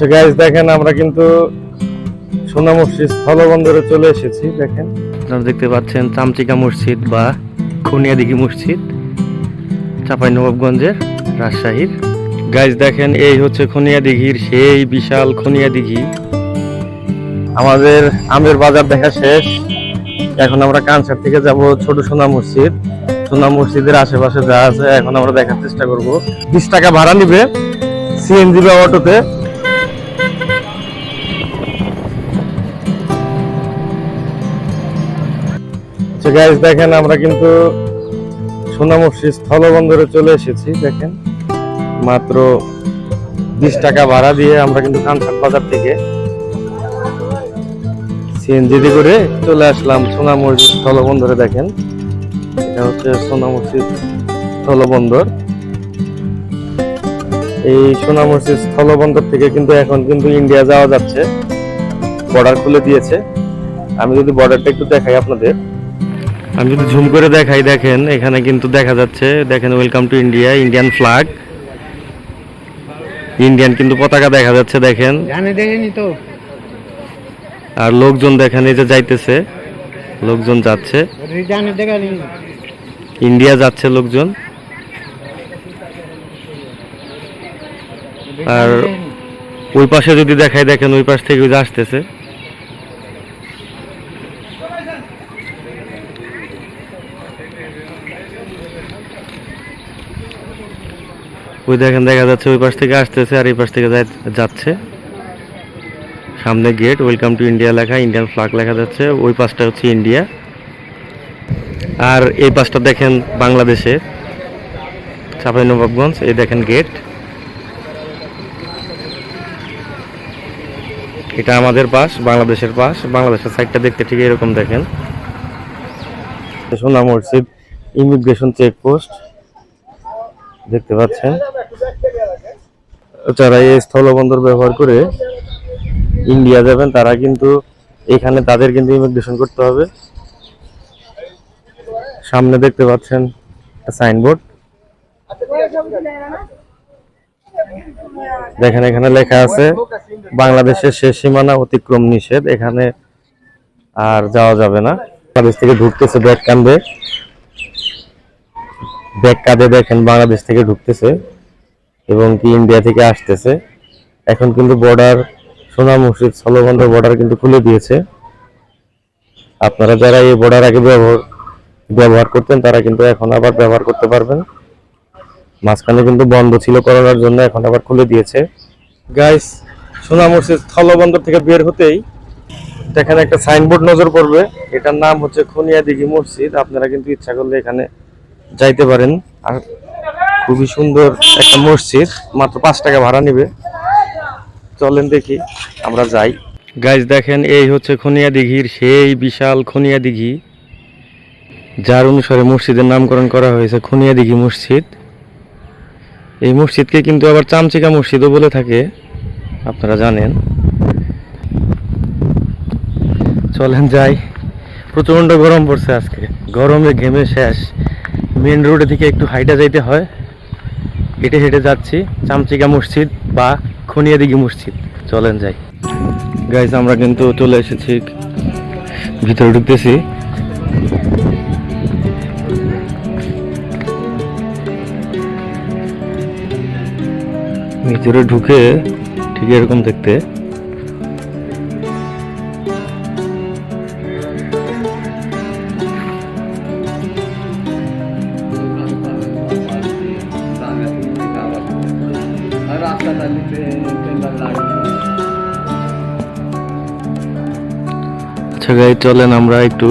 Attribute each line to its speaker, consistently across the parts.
Speaker 1: আচ্ছা গাইজ দেখেন, আমরা কিন্তু সোনা মসজিদ স্থলবন্দরে চলে এসেছি, দেখেন। আপনারা দেখতে পাচ্ছেন চামচিকা মসজিদ বা খুনিয়াদিঘি মসজিদ, চাপাই নবাবগঞ্জের রাজশাহীর। গাইজ দেখেন, এই হচ্ছে খুনিয়াদিঘির সেই বিশাল খুনিয়াদিঘি। আমাদের আমের বাজার দেখা শেষ। এখন আমরা কানসার থেকে যাব ছোট সোনা মসজিদ। সোনা মসজিদের আশেপাশে যা আছে, এখন আমরা দেখার চেষ্টা করব। বিশ টাকা ভাড়া নিবে সিএনজি বা অটোতে। গাইজ দেখেন, আমরা কিন্তু সোনা মসজিদ স্থলবন্দরে চলে এসেছি, দেখেন। মাত্র বিশ টাকা ভাড়া দিয়ে আমরা কিন্তু কানসার বাজার থেকে সিএনজি করে চলে আসলাম সোনা মসজিদ স্থলবন্দরে, দেখেন। এটা হচ্ছে সোনা মসজিদ স্থলবন্দর। এই সোনা মসজিদ স্থলবন্দর থেকে কিন্তু এখন কিন্তু ইন্ডিয়া যাওয়া যাচ্ছে। বর্ডার খুলে দিয়েছে। আমি যদি বর্ডারটা একটু দেখাই আপনাদের। আমি যদি ঝুম করে দেখাই দেখেন এখানে কিন্তু দেখা যাচ্ছে দেখেন welcome to India Indian flag Indian কিন্তু পতাকা দেখা যাচ্ছে দেখেন।
Speaker 2: তো।
Speaker 1: আর লোকজন দেখেন এই যে যাইতেছে লোকজন যাচ্ছে। ইন্ডিয়া যাচ্ছে লোকজন। আর ওই পাশে যদি দেখাই দেখেন ওই পাশ থেকে আসতেছে। ওই দেখেন, দেখা যাচ্ছে ওই পাশ থেকে আসতেছে আর এই পাশ থেকে যাচ্ছে। সামনে গেট ওয়েলকাম টু ইন্ডিয়া লেখা ইন্ডিয়ান ফ্ল্যাগ লেখা যাচ্ছে, ওই পাশটা হচ্ছে ইন্ডিয়া আর এই পাশটা দেখেন বাংলাদেশের, চাপাই নবাবগঞ্জ, এই দেখেন গেট এটা আমাদের পাশ, বাংলাদেশের পাশ। বাংলাদেশের সাইডটা দেখতে ঠিক এরকম দেখেন। সোনা মসজিদ ইমিগ্রেশন চেকপোস্ট দেখতে পাচ্ছেন। যারা এই স্থলবন্দর ব্যবহার করে ইন্ডিয়া যাবেন, তারা কিন্তু এখানে তাদের কিন্তু ইমিগ্রেশন করতে হবে। সামনে দেখতে পাচ্ছেন সাইনবোর্ড দেখেন, এখানে লেখা আছে, বাংলাদেশের শেষ সীমানা অতিক্রম নিষেধ, এখানে আর যাওয়া যাবে না। বাংলাদেশ থেকে ঢুকতেছে ব্যাগ কান্দে ব্যাগ কাঁধে দেখেন বাংলাদেশ থেকে ঢুকতেছে এবং কি ইন্ডিয়া থেকে আসতেছে। এখন কিন্তু বর্ডার সোনা মসজিদ স্থলবন্দর বর্ডার কিন্তু খুলে দিয়েছে। আপনারা যারা এই বর্ডার আগে ব্যবহার ব্যবহার করতেন, তারা কিন্তু এখন আবার ব্যবহার করতে পারবেন। মাঝখানে কিন্তু বন্ধ ছিল করোনার জন্য, এখন আবার খুলে দিয়েছে। গাইস সোনা মসজিদ স্থলবন্দর থেকে বের হতেই এখানে একটা সাইনবোর্ড নজর পড়বে। এটার নাম হচ্ছে খুনিয়া দিঘি মসজিদ আপনারা কিন্তু ইচ্ছা করলে এখানে যাইতে পারেন। আর খুবই সুন্দর একটা মসজিদ। মাত্র পাঁচ টাকা ভাড়া নেবে। চলেন দেখি, আমরা যাই। গাইজ দেখেন, এই হচ্ছে খনিয়া দিঘির সেই বিশাল খনিয়া দিঘি যার অনুসারে মসজিদের নামকরণ করা হয়েছে খুনিয়া দিঘি মসজিদ। এই মসজিদকে কিন্তু আবার চামচিকা মসজিদও বলে থাকে। আপনারা জানেন। চলেন যাই। প্রচণ্ড গরম পড়ছে আজকে। গরমে ঘেমে শেষ। মেন রোডে থেকে একটু হাইটা যাইতে হয়। হেঁটে হেঁটে যাচ্ছি। চামচিকা মসজিদ বা খুনিয়াদিঘি মসজিদ। চলেন যাই। গাইজ আমরা কিন্তু চলে এসেছি। ভিতরে ঢুকতেছি। ভিতরে ঢুকে ঠিক এরকম দেখতে। আচ্ছা গাই চলেন, আমরা একটু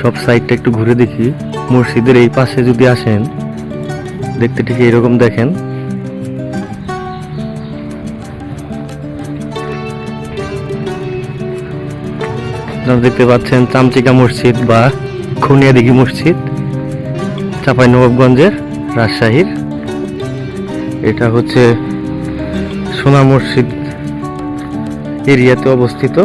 Speaker 1: সব সাইডটা একটু ঘুরে দেখি। মসজিদের এই পাশে যদি আসেন, দেখতে ঠিক এরকম দেখেন। দেখতে পাচ্ছেন চামচিকা মসজিদ বা খুনিয়াদিঘি মসজিদ চাপাই নবাবগঞ্জের রাজশাহীর। এটা হচ্ছে সোনা মসজিদ এরিয়াতে অবস্থিত।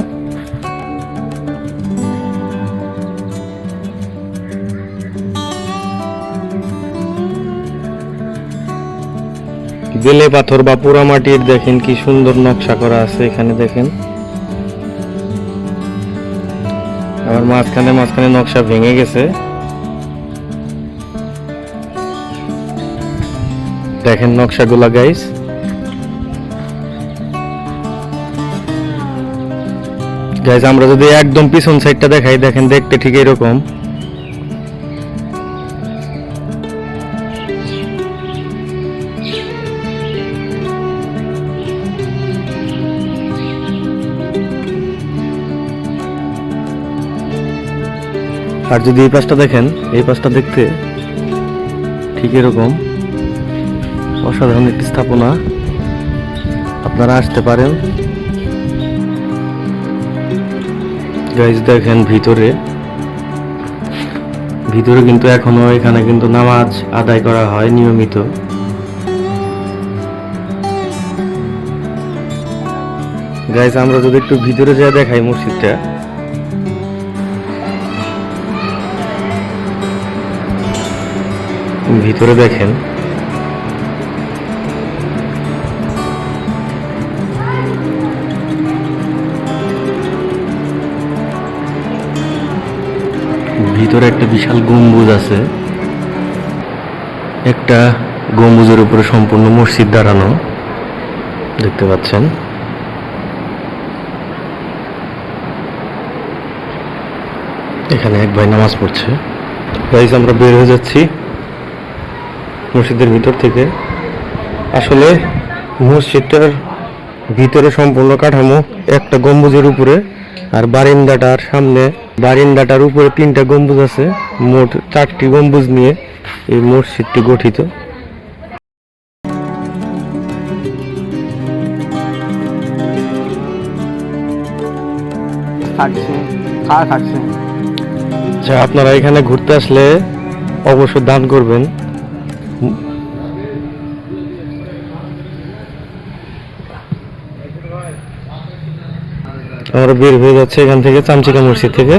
Speaker 1: বেলে পাথর বা পোড়ামাটির দেখেন কি সুন্দর নকশা করা আছে এখানে দেখেন। আবার মাঝখানে মাঝখানে নকশা ভেঙে গেছে। দেখেন নকশাগুলা গাইস গাইস আমরা যদি একদম পিছন সাইডটা দেখাই, দেখেন দেখতে ঠিক এরকম। আর যদি এই পাশটা দেখেন, এই পাশটা দেখতে ঠিক এরকম। অসাধারণ একটি স্থাপনা। আপনারা আসতে পারেন। গাইজ দেখেন ভিতরে। ভিতরে কিন্তু এখনও এখানে কিন্তু নামাজ আদায় করা হয় নিয়মিত। গাইজ আমরা যদি একটু ভিতরে যা দেখাই মসজিদটা ভিতরে দেখেন। ভিতরে একটা বিশাল গম্বুজ আছে। একটা গম্বুজের উপরে সম্পূর্ণ মসজিদ দাঁড়ানো। দেখতে পাচ্ছেন। এখানে এক ভাই নামাজ পড়ছে। গাইজ আমরা বের হয়ে যাচ্ছি। মসজিদের ভিতর থেকে। আসলে মসজিদটার ভিতরে সম্পূর্ণ কাঠামো একটা গম্বুজের উপরে আর বারিন্দাটার সামনে বারিন্দাটার উপরে তিনটা গম্বুজ আছে মোট চারটি গম্বুজ নিয়ে এই মসজিদটি গঠিত।
Speaker 2: থাকছে
Speaker 1: আচ্ছা আপনারা এখানে ঘুরতে আসলে অবশ্যই দান করবেন। আমরা বের হয়ে যাচ্ছে এখান থেকে চামচিকা মসজিদ থেকে।